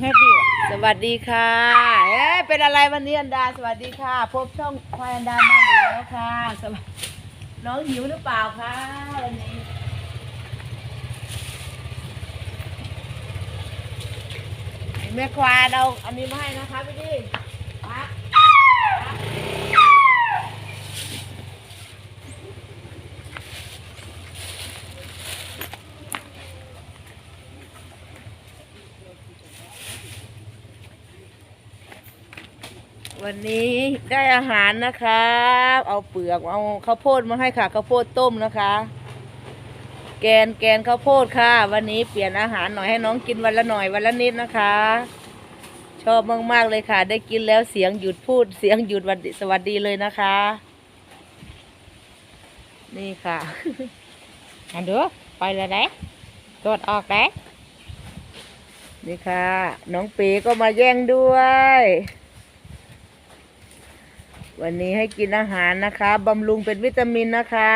แม่พี่สวัสดีค่ะเอ๊ะเป็นอะไรวันนี้อันดาสวัสดีค่ะ พบช่องควายอันดามาอีกแล้วค่ะสวัสน้องหิวหรือเปล่าคะวันนี้แม่ควายเราอันนี้มาให้นะคะพี่ดีมา วันนี้ได้อาหารนะคะเอาเปลือกเอาข้าวโพดมาให้ค่ะข้าวโพดต้มนะคะ แกนแกนข้าวโพดค่ะ วันนี้เปลี่ยนอาหารหน่อยให้น้องกินวันละหน่อยวันละนิดนะคะ ชอบมากๆเลยค่ะ ได้กินแล้วเสียงหยุดพูด เสียงหยุดวันสวัสดีเลยนะคะ นี่ค่ะอันเด้อไปเลยได้ตรวจออกได้นี่ค่ะ น้องเป๋ก็มาแย่งด้วย วันนี้ให้กินอาหารนะคะบำรุงเป็นวิตามินนะคะ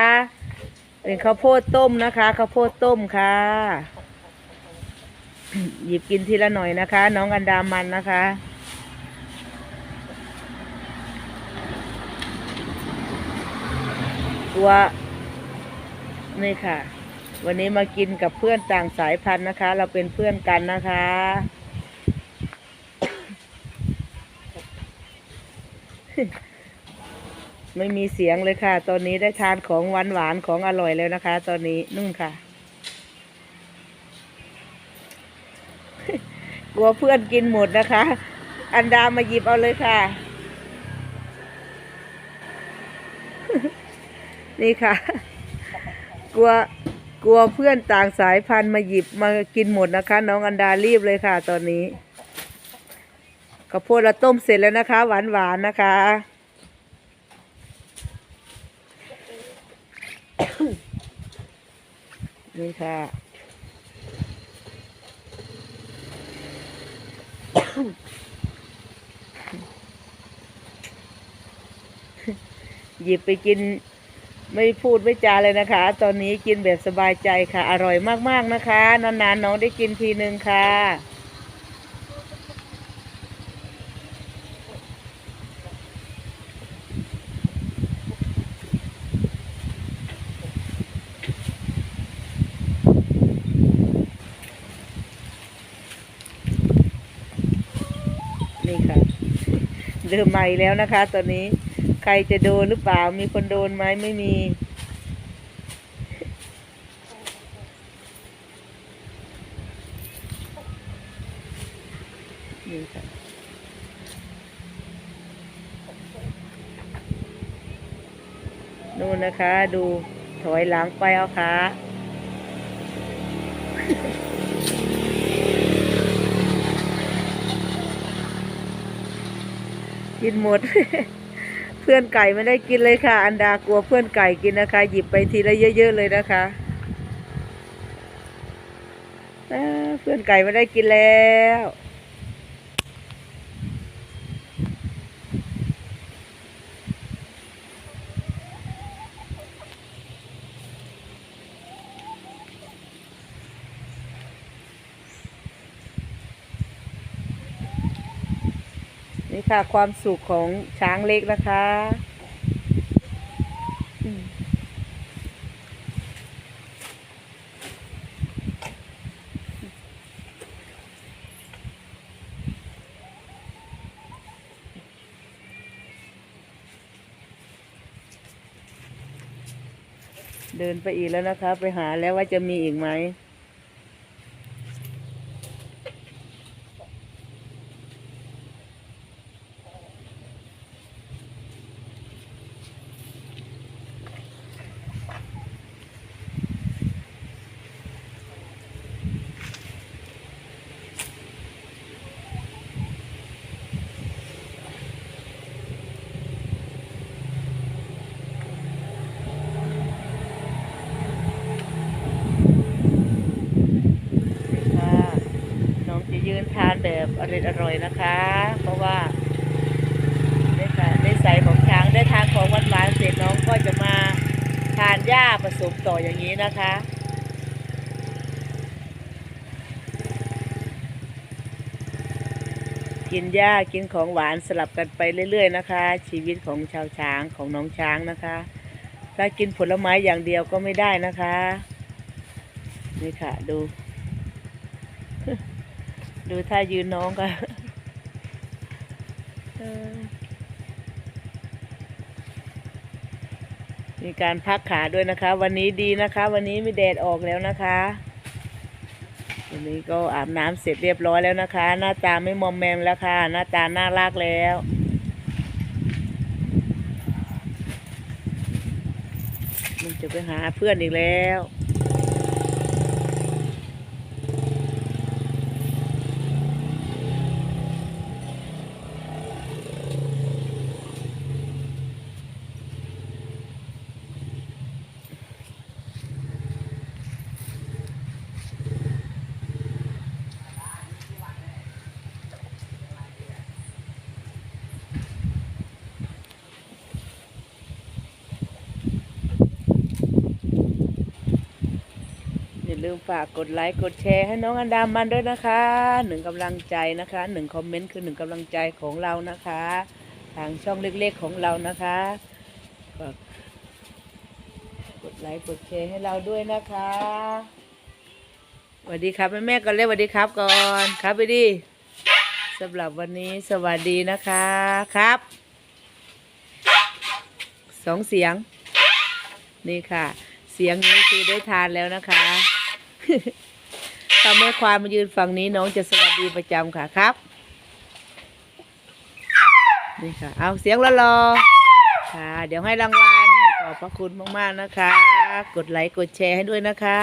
เป็นข้าวโพดต้มนะคะข้าวโพดต้มค่ะ หยิบกินทีละหน่อยนะคะ น้องอันดามันนะคะตัวนี่ค่ะ วันนี้มากินกับเพื่อนต่างสายพันธุ์นะคะ เราเป็นเพื่อนกันนะคะ ไม่มีเสียงเลยค่ะ ตอนนี้ได้ทานของหวานหวานของอร่อยแล้วนะคะ ตอนนี้นุ่นค่ะ กลัวเพื่อนกินหมดนะคะ อันดามาหยิบเอาเลยค่ะ นี่ค่ะ กลัวกลัวเพื่อนต่างสายพันธุ์มาหยิบมากินหมดนะคะ น้องอันดารีบเลยค่ะ ตอนนี้ข้าวโพดเราต้มเสร็จแล้วนะคะ หวานหวานนะคะ นี่ค่ะหยิบไปกินไม่พูดไม่จาเลยนะคะ ตอนนี้กินแบบสบายใจค่ะ อร่อยมากๆนะคะ นานๆน้องได้กินทีนึงค่ะ นี่ค่ะ เริ่มใหม่แล้วนะคะ ตอนนี้ใครจะโดนหรือเปล่ามีคนโดนไหมไม่มี นี่ค่ะนู่นนะคะ ดูถอยหลังไปเอาขา กินหมด เพื่อนไก่ไม่ได้กินเลยค่ะ อันดากลัวเพื่อนไก่กินนะคะ หยิบไปทีละเยอะๆเลยนะคะเพื่อนไก่ไม่ได้กินแล้ว นี่ค่ะความสุขของช้างเล็กนะคะเดินไปอีกแล้วนะคะ ไปหาแล้วว่าจะมีอีกไหม ค่ะน้องจะ ยืนทานแบบอร่อยอร่อยนะคะ เพราะว่าได้ค่ะได้ใส่ของช้างได้ทานของหวานหวานเสร็จน้องก็จะมาทานหญ้าผสมต่ออย่างนี้นะคะกินหญ้ากินของหวานสลับกันไปเรื่อย ๆ นะคะ ชีวิตของชาวช้างของน้องช้างนะคะ ถ้ากินผลไม้อย่างเดียวก็ไม่ได้นะคะ นี่ค่ะดู ดูท่ายืนน้องก็มีการพักขาด้วยนะคะ วันนี้ดีนะคะ วันนี้ม่แดดออกแล้วนะคะวันนี้ก็อาบน้ำเสร็จเรียบร้อยแล้วนะคะ หน้าตาไม่มอมแมมแล้วค่ะ หน้าตาน่ารักแล้วมันจะไปหาเพื่อนอีกแล้ว อย่าลืมฝากกดไลค์กดแชร์ให้น้องอันดามันด้วยนะคะหนึ่งกำลังใจนะคะหนึ่งคอมเมนต์คือหนึ่งกำลังใจของเรานะคะ ทางช่องเล็กๆของเรานะคะฝากกดไลค์กดแชร์ให้เราด้วยนะคะสวัสดีครับแม่แม่ๆก่อนเลยสวัสดีครับก่อนครับไปดิสำหรับวันนี้สวัสดีนะคะครับสองเสียงนี่ค่ะ เสียงนี้คือได้ทานแล้วนะคะ ถ้าแม่ควานมายืนฝั่งนี้น้องจะสวัสดีประจำค่ะครับ นี่ค่ะ เอาเสียงละรอค่ะ เดี๋ยวให้รางวัลขอบพระคุณมากๆนะคะ กดไลค์กดแชร์ให้ด้วยนะคะ